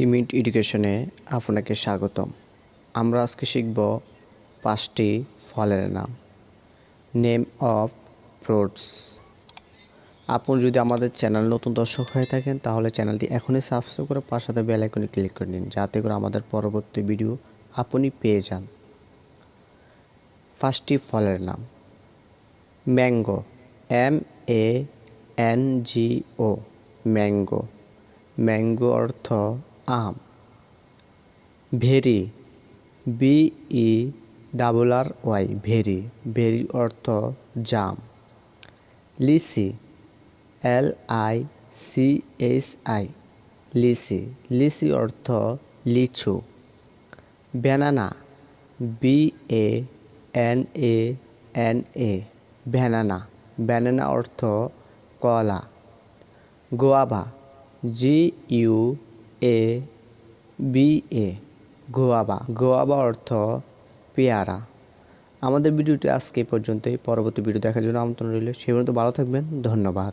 Three এডুকেশনে আপনাকে স্বাগতম। আমরা আজকে শিখব পাঁচটি ফলের নাম। নেম অফ ফ্রুটস আপনি যদি আমাদের চ্যানেল নতুন দর্শক হয়ে থাকেন, তাহলে চ্যানেলটি এখনই সাবস্ক্রাইব করে পাশে সাথে বেল আইকনে ক্লিক করে নিন, যাতে করে আমাদের পরবর্তী ভিডিও আপনি পেয়ে যান। পাঁচটি ফলের নাম। Mango M A N G O mango mango অর্থ আম। Berry B E double R Y berry berry অর্থ জাম। Litchi L I C S I litchi litchi অর্থ লিচু। Banana B A N A N A banana banana অর্থ কলা। Guava G U A B A guava. Guava অর্থ পেয়ারা। আমাদের ভিডিওটি আজকে পর্যন্তই। পরবর্তী ভিডিও দেখার জন্য আমন্ত্রণ রইল। সে পর্যন্ত ভালো থাকবেন। ধন্যবাদ।